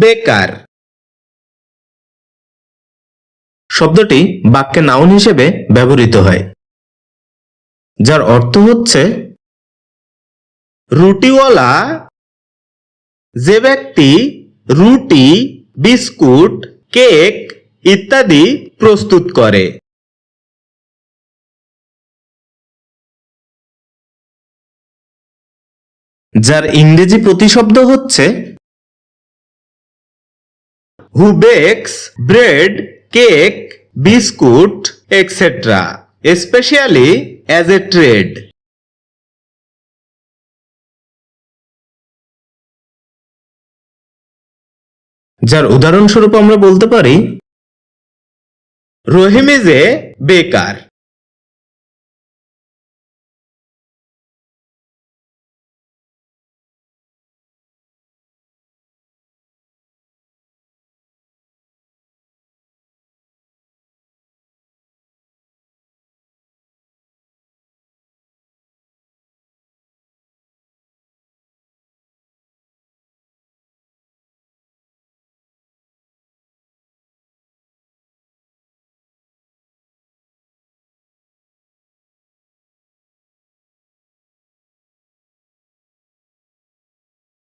বেকার। শব্দটি বাক্যে নাউন হিসেবে ব্যবহৃত হয়, যার অর্থ হচ্ছে, রুটিওয়ালা, যে ব্যক্তি রুটি, বিস্কুট, কেক ইত্যাদি প্রস্তুত করে। যার ইংরেজি প্রতিশব্দ হচ্ছে who bakes bread cake biscuit etcetera specially as a trade যার উদাহরণস্বরূপ আমরা বলতে পারি, রহিম ইজ এ বেকার